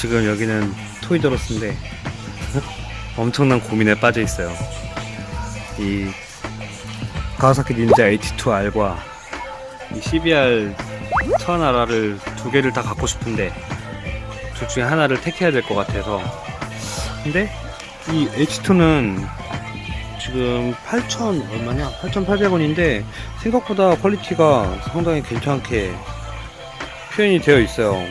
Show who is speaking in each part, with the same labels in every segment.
Speaker 1: 지금 여기는 토이저로스인데 엄청난 고민에 빠져 있어요. 이 가와사키 닌자 H2R과 이 CBR 1000R를 두 개를 다 갖고 싶은데 둘 중에 하나를 택해야 될 것 같아서 근데 이 H2는 지금 8,000 얼마냐? 8,800원인데 생각보다 퀄리티가 상당히 괜찮게 표현이 되어 있어요.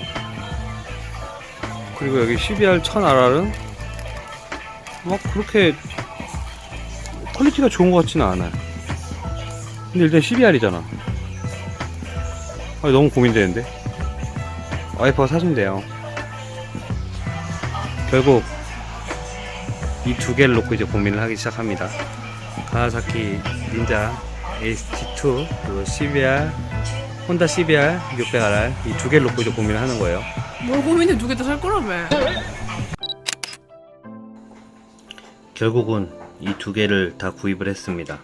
Speaker 1: 그리고 여기 CBR 1000RR은 막 그렇게 퀄리티가 좋은 것 같지는 않아요. 근데 일단 CBR이잖아. 아, 너무 고민되는데. 와이퍼가 사준대요. 결국 이 두 개를 놓고 이제 고민을 하기 시작합니다. 가와사키 닌자 HT2 그리고 CBR 혼다 CBR 600RR 이 두 개를 놓고 이제 고민을 하는 거예요.
Speaker 2: 뭘 고민해 두 개 다 살 거라며.
Speaker 1: 결국은 이 두 개를 다 구입을 했습니다.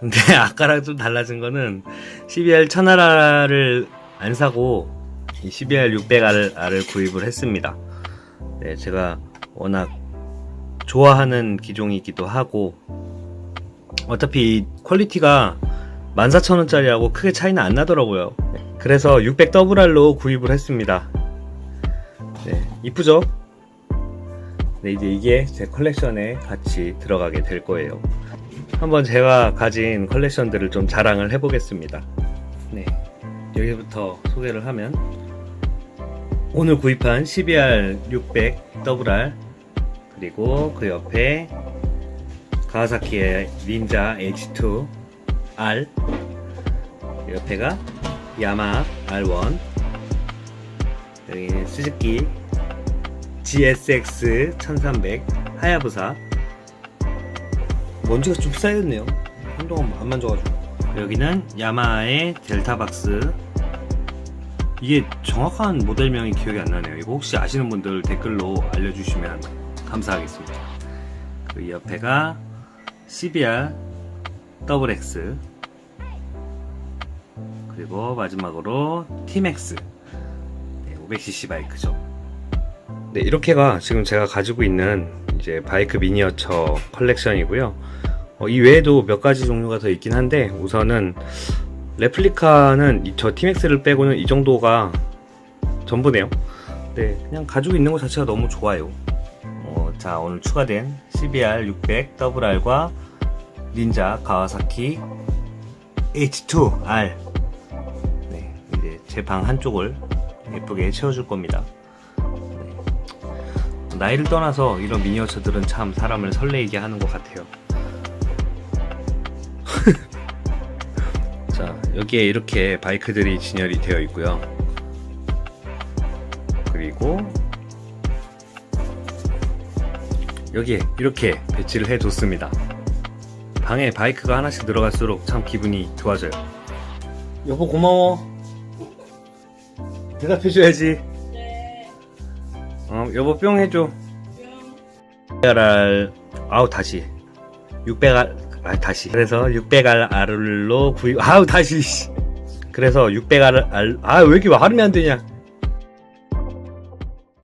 Speaker 1: 근데 아까랑 좀 달라진 거는 CBR 1000R을 안 사고 이 CBR 600R을 구입을 했습니다. 네, 제가 워낙 좋아하는 기종이기도 하고 어차피 이 퀄리티가 14,000원짜리하고 크게 차이는 안 나더라고요. 그래서 600RR로 구입을 했습니다. 네, 이쁘죠? 네, 이제 이게 제 컬렉션에 같이 들어가게 될 거예요. 한번 제가 가진 컬렉션들을 좀 자랑을 해보겠습니다. 네, 여기부터 소개를 하면 오늘 구입한 CBR 600 WR 그리고 그 옆에 가와사키의 닌자 H2 R 옆에가 야마 R1 여기는 스즈키 GSX 1300 하야부사. 먼지가 좀 쌓였네요. 한동안 안 만져가지고. 여기는 야마하의 델타박스. 이게 정확한 모델명이 기억이 안 나네요. 이거 혹시 아시는 분들 댓글로 알려주시면 감사하겠습니다. 그 옆에가 CBR XX 그리고 마지막으로 티맥스 네, 500cc 바이크죠 네, 이렇게가 지금 제가 가지고 있는 이제 바이크 미니어처 컬렉션이고요. 어, 이 외에도 몇 가지 종류가 더 있긴 한데 우선은 레플리카는 이- 저 티맥스를 빼고는 이 정도가 전부네요. 네, 그냥 가지고 있는 것 자체가 너무 좋아요. 어, 자, 오늘 추가된 CBR 600 WR과 닌자 가와사키 H2R. 네, 제방 한쪽을 예쁘게 채워줄 겁니다. 나이를 떠나서 이런 미니어처들은 참 사람을 설레이게 하는 것 같아요. 자, 여기에 이렇게 바이크들이 진열이 되어 있고요. 그리고 여기에 이렇게 배치를 해 뒀습니다. 방에 바이크가 하나씩 들어갈수록 참 기분이 좋아져요. 여보 고마워. 대답해줘야지. 어, 여보 뿅 해줘. 600R, 아우, 다시. 600R, 아, 다시. 그래서 600R로 구입, 아우, 다시. 씨. 그래서 600R, 아, 왜 이렇게 발음이 안 되냐.